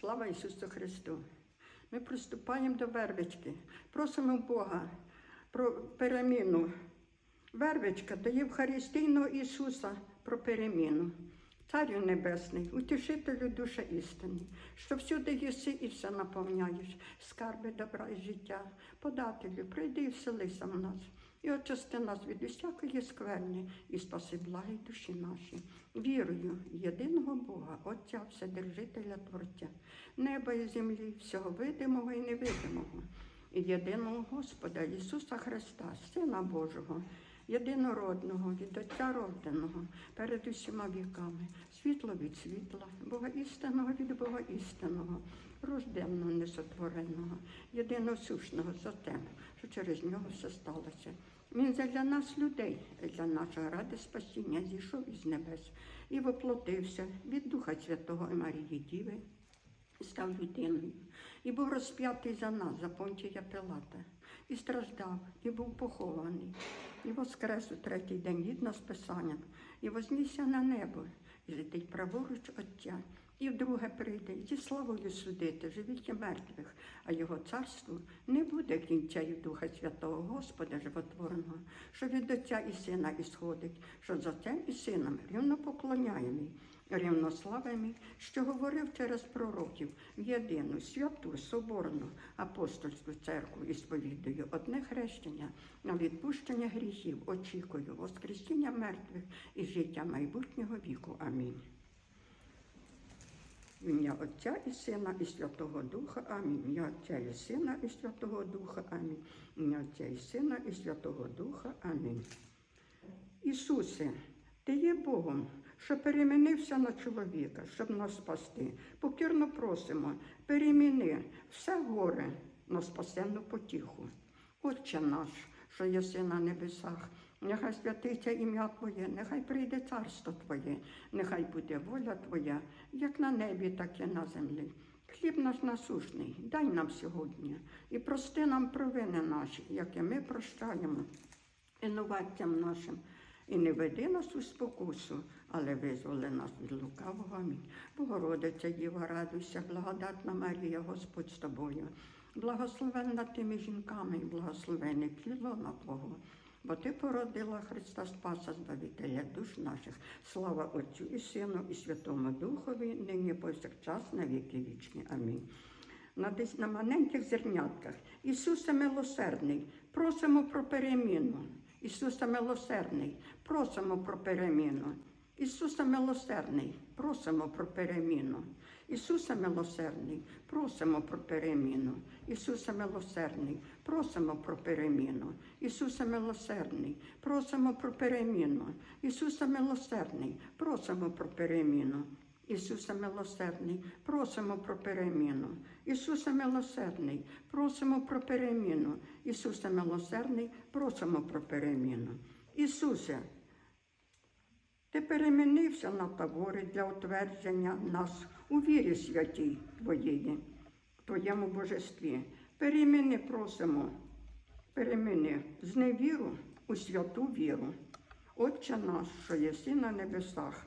Слава Ісусу Христу! Ми приступаємо до вервички, просимо Бога про переміну. Вервичка до Євхаристійного Ісуса про переміну. Царю Небесний, утішителю душа істини, що всюди єси і все наповняєш, скарби добра і життя, подателю, прийди і вселися в нас, і очисти нас від усякої скверни, і спаси благі душі наші. Вірую єдиного Бога, Отця, Вседержителя Творця, неба і землі, всього видимого і невидимого, і єдиного Господа Ісуса Христа, Сина Божого єдинородного, від Отця роденого, перед усіма віками, світло від світла, Бога істинного від Бога істинного, рожденного, несотвореного, єдиносушного за те, що через нього все сталося. Він для нас, людей, для нашого ради спасіння зійшов із небес і воплотився від Духа Святого і Марії Діви, став людиною, і був розп'ятий за нас, за Понтія Пилата, і страждав, і був похований, і воскрес у третій день гідно з Писанням, і вознісся на небо, і летить праворуч Отця, і вдруге прийде зі славою судити живих і мертвих, а його царству не буде кінця і Духа Святого Господа Животворного, що від Отця і Сина ісходить, що за Отцем і Сином рівно поклоняємий, рівнославимий, що говорив через пророків в єдину, святу, соборну, апостольську церкву і сповідую одне хрещення на відпущення гріхів, очікую, воскресіння мертвих і життя майбутнього віку. Амінь. В ім'я Отця і Сина і Святого Духа. Амінь. В Отця і Сина і Святого Духа. Амінь. В ім'я Отця і Сина і Святого Духа. Амінь. Ісусе, Ти є Богом, що перемінився на чоловіка, щоб нас спасти. Покірно просимо, переміни все горе на спасенну потіху. Отче наш, що єси на небесах, нехай святиться ім'я Твоє, нехай прийде царство Твоє, нехай буде воля Твоя, як на небі, так і на землі. Хліб наш насушний, дай нам сьогодні і прости нам провини наші, як і ми прощаємо винуватцям нашим. І не веди нас у спокусу, але визволи нас від лукавого. Амінь. Богородиця Діва, радуйся, благодатна Марія, Господь з тобою. Благословенна тими жінками і благословене плілона Твого. Бо ти породила Христа Спаса, Збавителя душ наших. Слава Отцю і Сину, і Святому Духові, нині повсякчас на віки вічні. Амінь. На десь на маленьких зернятках. Ісусе милосердний, просимо про переміну. Ісусе милосердний, просимо про переміну. Ісусе милосердний, просимо про переміну. Ісусе милосердний, просимо про переміну. Ісусе милосердний, просимо про переміну. Ісусе милосердний, просимо про переміну. Ісусе милосердний, просимо про переміну. Ісусе милосердний, просимо про переміну. Ісусе милосердний, просимо про переміну. Ісусе милосердний, просимо про переміну. Ісусе, ти перемінився на табори для утвердження нас у вірі святій Твоєї, Твоєму божестві. Переміни просимо, переміни з невіру у святу віру. Отче наш, що єси на небесах.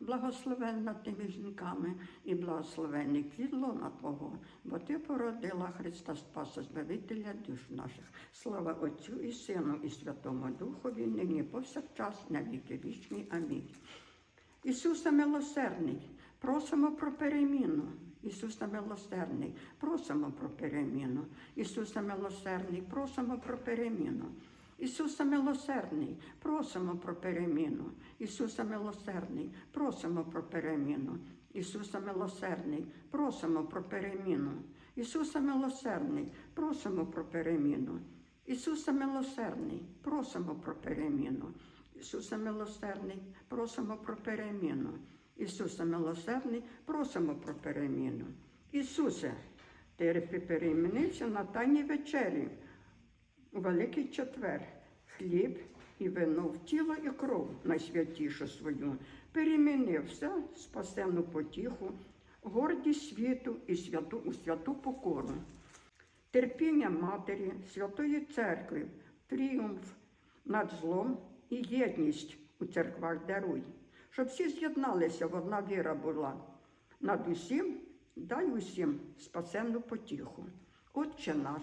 Благословенна тими жінками і благословений плід лона Твого, бо Ти породила Христа Спаса, Збавителя душ наших. Слава Отцю і Сину, і Святому Духові, нині повсякчас, на віки вічні. Амінь. Ісусе милосердний, просимо про переміну. Ісусе милосердний, просимо про переміну. Ісусе милосердний, просимо про переміну. Ісусе милосердний, просимо про переміну. Ісусе милосердний, просимо про переміну. Ісусе милосердний, просимо про переміну. Ісусе милосердний, просимо про переміну. Ісусе милосердний, просимо про переміну. Ісусе милосердний, просимо про переміну. Ісусе милосердний, просимо про переміну. Ісусе, ти перемінився на тайній вечері Великий четвер хліб і вино в тіло і кров найсвятішу свою, перемінив все спасену потіху, гордість світу і святу, у святу покору. Терпіння Матері, Святої Церкви, тріумф над злом і єдність у церквах даруй, щоб всі з'єдналися, в одна віра була. Над усім дай усім спасенну потіху. Отче наш,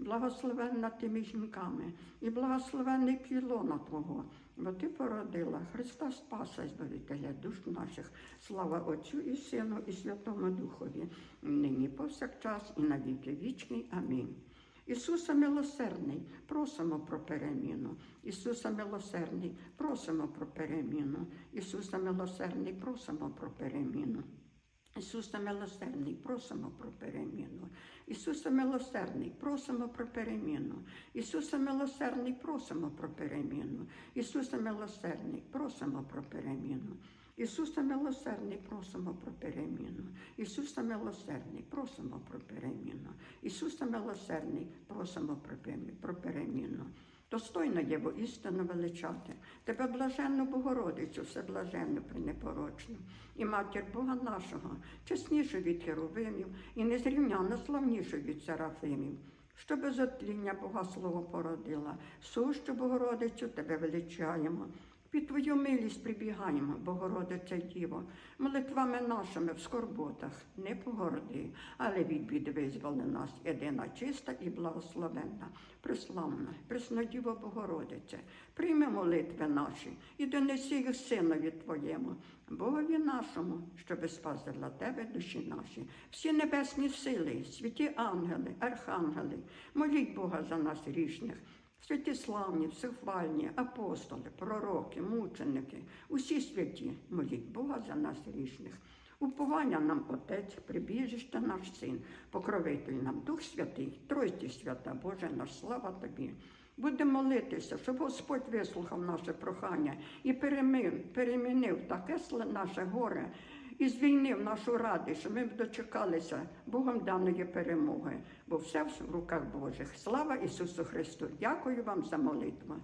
благословенна ти між жінками, і благословенний пілона Твого, бо ти породила Христа Спаса, Збавителя душ наших. Слава Отцю і Сину, і Святому Духові, нині повсякчас, і на віки вічний. Амінь. Ісуса милосердний, просимо про переміну. Ісуса милосердний, просимо про переміну. Ісуса милосердний, просимо про переміну. Ісуса милосердний, просимо про переміну. Ісуса милосердний, просимо про переміну. Ісуса милосердний, просимо про переміну. Ісуса милосердний, просимо про переміну. Ісуса милосердний, просимо про переміну. Ісуса милосердний, просимо про переміну. Ісуса милосердний, просимо про переміну. Достойно є бо істину величати. Тебе блаженну Богородицю, все блаженну, пренепорочну, і матір Бога нашого, чеснішу від херовимів, і незрівняно славнішу від серафимів. Що без отління Бога Слово породила, сущу Богородицю тебе величаємо. Під Твою милість прибігаємо, Богородице Діво, молитвами нашими в скорботах не погорди, але від біди визволи нас, єдина чиста і благословенна, преславна, преснодіво Богородице, прийми молитви наші і донеси їх Синові Твоєму, Богові нашому, щоби спазила Тебе душі наші, всі небесні сили, святі ангели, архангели, моліть Бога за нас рішних. Святі славні, всехвальні, апостоли, пророки, мученики, усі святі, моліть Бога за нас рішних. Уповання нам Отець, прибіжище наш Син, покровитель нам Дух Святий, Тройці свята, Боже наш, слава Тобі. Будемо молитися, щоб Господь вислухав наше прохання і перемив, перемінив таке наше горе і звільнив нашу радість, щоб ми дочекалися Богом даної перемоги, бо все в руках Божих. Слава Ісусу Христу! Дякую вам за молитву.